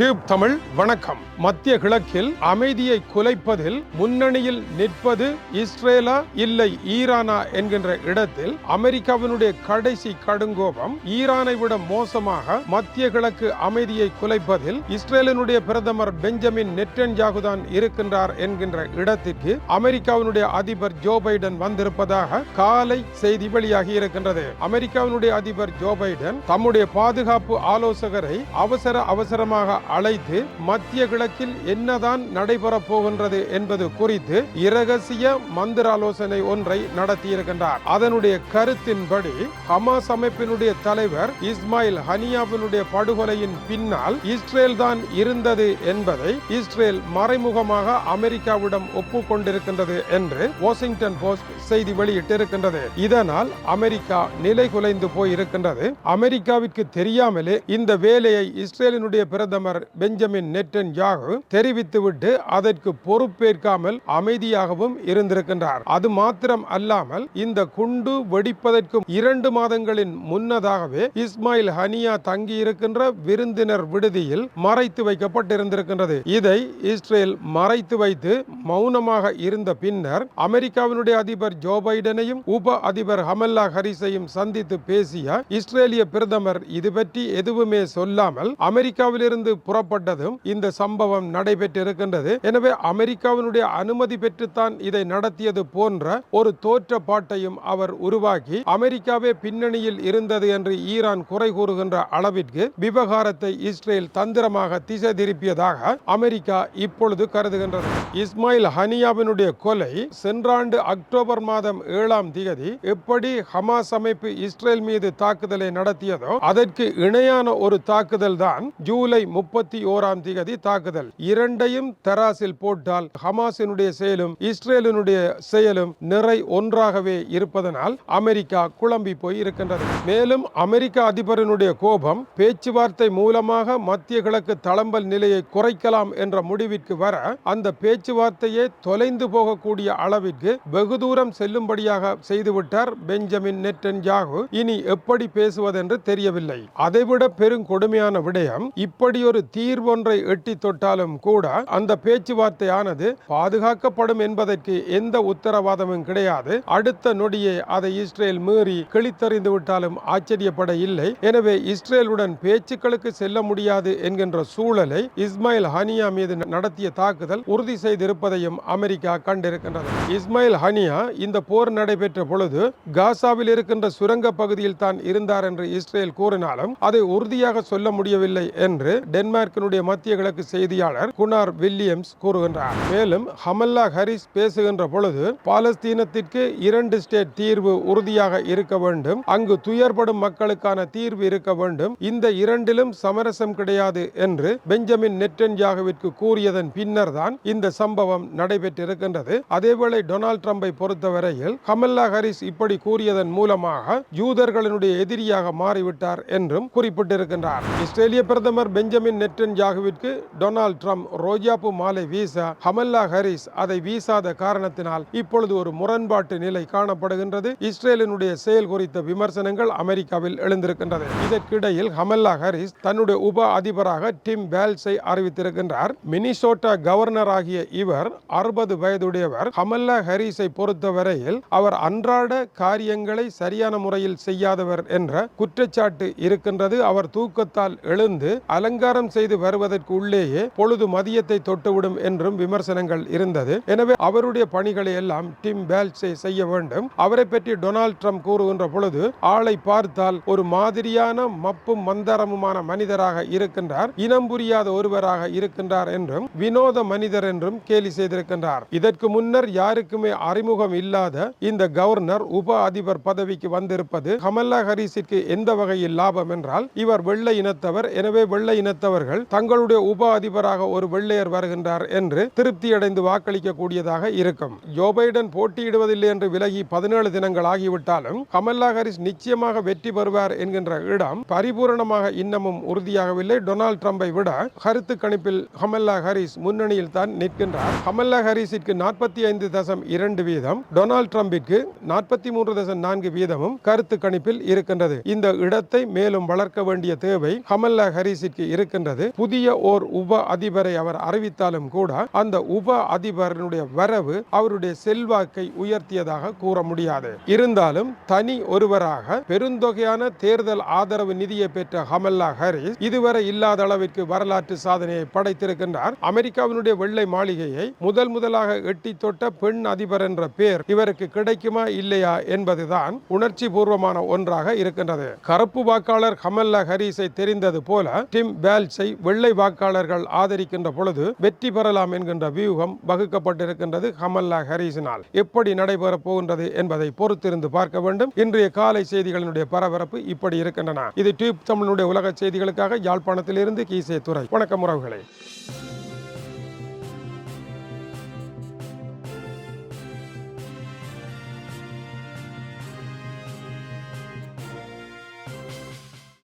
Tube Tamil வணக்கம். மத்திய கிழக்கில் அமைதியை குலைப்பதில் முன்னணியில் நிற்பது இஸ்ரேலா இல்லை ஈரானா என்கின்ற இடத்தில் அமெரிக்காவினுடைய கடைசி கடுங்கோபம் ஈரானை விட மோசமாக மத்திய கிழக்கு அமைதியை குலைப்பதில் இஸ்ரேலினுடைய பிரதமர் பெஞ்சமின் நெட்டன்யாகு தான் இருக்கின்றார் என்கின்ற இடத்திற்கு அமெரிக்காவினுடைய அதிபர் ஜோ பைடன் வந்திருப்பதாக காலை செய்தி வெளியாகி இருக்கின்றது. அமெரிக்காவினுடைய அதிபர் ஜோ பைடன் தம்முடைய பாதுகாப்பு ஆலோசகரை அவசர அவசரமாக அழைத்து மத்திய கிழக்கில் என்னதான் நடைபெறப் போகின்றது என்பது குறித்து இரகசிய மந்திர ஆலோசனை ஒன்றை நடத்தியிருக்கின்றார். அதனுடைய கருத்தின்படி ஹமாஸ் அமைப்பினுடைய தலைவர் இஸ்மாயில் ஹனியாவினுடைய படுகொலையின் பின்னால் இஸ்ரேல் தான் இருந்தது என்பதை இஸ்ரேல் மறைமுகமாக அமெரிக்காவிடம் ஒப்புக்கொண்டிருக்கின்றது என்று வாஷிங்டன் போஸ்ட் செய்தி வெளியிட்டிருக்கின்றது. இதனால் அமெரிக்கா நிலை குலைந்து போயிருக்கின்றது. அமெரிக்காவிற்கு தெரியாமலே இந்த வேலையை இஸ்ரேலினுடைய பிரதமர் தலைவர் பெஞ்சமின் நெட்டன் யாகு தெரிவித்துவிட்டு அதற்கு பொறுப்பேற்காமல் அமைதியாகவும் இருந்திருக்கின்றார். அது மாத்திரம் அல்லாமல் இந்த குண்டு வெடிப்பதற்கு இரண்டு மாதங்களின் முன்னதாகவே இஸ்மாயில் ஹனியா தங்கியிருக்கின்ற விருந்தினர் விடுதியில் மறைத்து வைக்கப்பட்டிருந்திருக்கின்றது. இதை இஸ்ரேல் மறைத்து வைத்து மௌனமாக இருந்த பின்னர் அமெரிக்காவினுடைய அதிபர் ஜோ பைடனையும் உப அதிபர் ஹமல்லா ஹரிஸையும் சந்தித்து பேசிய இஸ்ரேலிய பிரதமர் இது பற்றி எதுவுமே சொல்லாமல் அமெரிக்காவிலிருந்து புறப்பட்டதும் இந்த சம்பவம் நடைபெற்றிருக்கின்றது. எனவே அமெரிக்காவினுடைய அனுமதி பெற்றுத்தான் இதை நடத்தியது போன்ற ஒரு தோற்றப்பாட்டையும் அவர் உருவாக்கி அமெரிக்காவே பின்னணியில் இருந்தது என்று ஈரான் குறை கூறுகின்ற அளவிற்கு விவகாரத்தை இஸ்ரேல் தந்திரமாக திசை திருப்பியதாக அமெரிக்கா இப்பொழுது கருதுகின்றது. இஸ்மாயில் ஹனியாவினுடைய கொலை சென்ற ஆண்டு அக்டோபர் மாதம் ஏழாம் தேதி எப்படி ஹமாஸ் அமைப்பு இஸ்ரேல் மீது தாக்குதலை நடத்தியதோ அதற்கு இணையான ஒரு தாக்குதல் தான் ஜூலை முப்பத்தி ஓராம் தேதி தாக்குதல். இரண்டையும் தராசில் போட்டால் ஹமாஸினுடைய செயலும் இஸ்ரேலினுடைய செயலும் நிறை ஒன்றாகவே இருப்பதனால் அமெரிக்கா குழம்பி போய் இருக்கின்றது. மேலும் அமெரிக்க அதிபரனுடைய கோபம் பேச்சுவார்த்தை மூலமாக மத்திய கிழக்கு தளம்பல் நிலையை குறைக்கலாம் என்ற முடிவிற்கு வர அந்த பேச்சுவார்த்தையே தொலைந்து போகக்கூடிய அளவிற்கு வெகு தூரம் செல்லும்படியாக செய்துவிட்டார் பெஞ்சமின் நெட்டன்யாகு. இனி எப்படி பேசுவதென்று தெரியவில்லை. அதைவிட பெருங்கொடுமையான விடயம் இப்படி ஒரு தீர்வொன்றை எட்டி தொட்டாலும் கூட அந்த பேச்சுவார்த்தையானது பாதுகாக்கப்படும் என்பதற்கு எந்த உத்தரவாதமும் கிடையாது. அடுத்த நொடியே அதை இஸ்ரேல் மீறி கிழித்தறிந்து விட்டாலும் ஆச்சரியப்பட இல்லை. எனவே இஸ்ரேலுடன் பேச்சுக்களுக்கு செல்ல முடியாது என்கின்ற சூழலை இஸ்மாயில் ஹனியா மீது நடத்திய தாக்குதல் உறுதி செய்திருப்பதையும் அமெரிக்கா கண்டிருக்கின்றது. இஸ்மாயில் ஹனியா இந்த போர் நடைபெற்ற பொழுது காசாவில் இருக்கின்ற சுரங்க பகுதியில் தான் இருந்தார் என்று இஸ்ரேல் கூறினாலும் அதை உறுதியாக சொல்ல முடியவில்லை என்று டென்மார்க்கினுடைய மத்திய கிழக்கு செய்தியாளர் குனார் வில்லியம்ஸ் கூறுகின்றார். மேலும் ஹமல்லா ஹரிஸ் பேசுகின்ற பொழுது பாலஸ்தீனத்திற்கு இரண்டு ஸ்டேட் தீர்வு உறுதியாக இருக்க வேண்டும் அங்கு துயர்படும் மக்களுக்கான தீர்வு இருக்க வேண்டும் இந்த இரண்டிலும் சமரசம் கிடையாது என்று பெஞ்சமின் நெட்டன்யாகுவிற்கு கூறியதன் பின்னர் தான் இந்த சம்பவம் நடைபெற்றிருக்கின்றது. அதேவேளை டொனால்ட் ட்ரம்பை பொறுத்தவரையில் கமல்லா ஹரிஸ் இப்படி கூறியதன் மூலமாக யூதர்களினுடைய எதிரியாக மாறிவிட்டார் என்றும் குறிப்பிட்டிருக்கின்றார். இஸ்ரேலிய பிரதமர் பெஞ்சமின் நெட்டன்யாகுவிற்கு டொனால்ட் ட்ரம்ப் ரோஜாப்பு மாலை வீச ஹமல்லா ஹரிஸ் அதை வீசாத காரணத்தினால் இப்பொழுது ஒரு முரண்பாட்டு நிலை காணப்படுகின்றது. இஸ்ரேலினுடைய செயல் குறித்த விமர்சனங்கள் அமெரிக்காவில் எழுந்திருக்கின்றது. இதற்கிடையில் ஹமல்லா ஹரிஸ் தன்னுடைய உப அதிபராக டிம் பேல்ஸை அறிவித்திருக்கின்றார். மினிசோட்டா கவர்னர் ஆகிய இவர் அறுபது வயதுடையவர். ஹமல்லா ஹரிஸை பொறுத்தவரையில் அவர் அன்றாட காரியங்களை சரியான முறையில் செய்யாதவர் என்ற குற்றச்சாட்டு இருக்கின்றது. அவர் தூக்கத்தால் எழுந்து அலங்காரம் செய்து வருவதற்கு உள்ளேயே பொழுது மதியத்தை தொட்டுவிடும் என்றும் விமர்சனங்கள் இருந்தது. எனவே அவருடைய பணிகளை எல்லாம் டிம் பேல்ஸை செய்ய வேண்டும். அவரை பற்றி டொனால்ட் ட்ரம்ப் கூறுகின்ற பொழுது ஆளை பார்த்தால் ஒரு மாதிரியான மப்பும் மந்தரமுமான மனிதராக இருக்கின்றார் இனம் புரியாத ஒருவராக இருக்கின்றார் என்றும் வினோத மனிதர் என்றும் கேலி செய்திருக்கின்றார். இதற்கு முன்னர் யாருக்குமே அறிமுகம் இல்லாத இந்த கவர்னர் உப அதிபர் பதவிக்கு வந்திருப்பது கமல்லா ஹரிஸிற்கு எந்த வகையில் லாபம் என்றால் இவர் வெள்ளை இனத்தவர். எனவே வெள்ளை இனத்தவர் அவர்கள் தங்களுடைய உப அதிபராக ஒரு வெள்ளையர் வருகின்றார் என்று திருப்தியடைந்து வாக்களிக்கக்கூடியதாக இருக்கும். ஜோ பைடன் போட்டியிடுவதில்லை என்று விலகி பதினேழு தினங்கள் ஆகிவிட்டாலும் கமல்லா ஹரிஸ் நிச்சயமாக வெற்றி பெறுவார் என்கின்ற இடம் பரிபூரணமாக இன்னமும் உறுதியாகவில்லை. டொனால்டு ட்ரம்பை விட கருத்து கணிப்பில் கமல்லா ஹரிஸ் முன்னணியில் தான் நிற்கின்றார். கமல்லா ஹரிஸிற்கு நாற்பத்தி ஐந்து தசம் இரண்டு வீதம் டொனால்டு ட்ரம்பிற்கு நாற்பத்தி மூன்று தசம் நான்கு வீதமும் கருத்து கணிப்பில் இருக்கின்றது. இந்த இடத்தை மேலும் வளர்க்க வேண்டிய தேவை கமல்லா ஹரிஸிற்கு இருக்கின்றது. இருக்கின்றது புதிய ஓர் உப அதிபரை அவர் அறிவித்தாலும் கூட அந்த உப அதிபரனுடைய வரவு அவருடைய செல்வாக்கை உயர்த்தியதாக கூற முடியாது. இருந்தாலும் தனி ஒருவராக பெருந்தொகையான தேர்தல் ஆதரவு நிதியை பெற்ற ஹமல்லா ஹாரிஸ் இதுவரை இல்லாத அளவிற்கு வரலாற்று சாதனையை படைத்திருக்கின்றார். அமெரிக்காவினுடைய வெள்ளை மாளிகையை முதல் முதலாக எட்டி தொட்ட பெண் அதிபர் என்ற பேர் இவருக்கு கிடைக்குமா இல்லையா என்பதுதான் உணர்ச்சி பூர்வமான ஒன்றாக இருக்கின்றது. கருப்பு வாக்காளர் கமல்லா ஹரிஸை தெரிந்தது போல டிம் பேல் பேல்ஸை வெள்ளை வாக்காளர்கள் ஆதரிக்கின்ற பொழுது வெற்றி பெறலாம் என்கின்ற வியூகம் வகுக்கப்பட்டிருக்கின்றது கமல்லா ஹரிசினால் எப்படி நடைபெறப் போகின்றது என்பதை பொறுத்திருந்து பார்க்க வேண்டும். இன்றைய காலை செய்திகளினுடைய பரபரப்பு இப்படி இருக்கின்றன. இது டியூப் தமிழனுடைய உலக செய்திகளுக்காக யாழ்ப்பாணத்திலிருந்து கீசே துறை வணக்கம் உறவுகளே.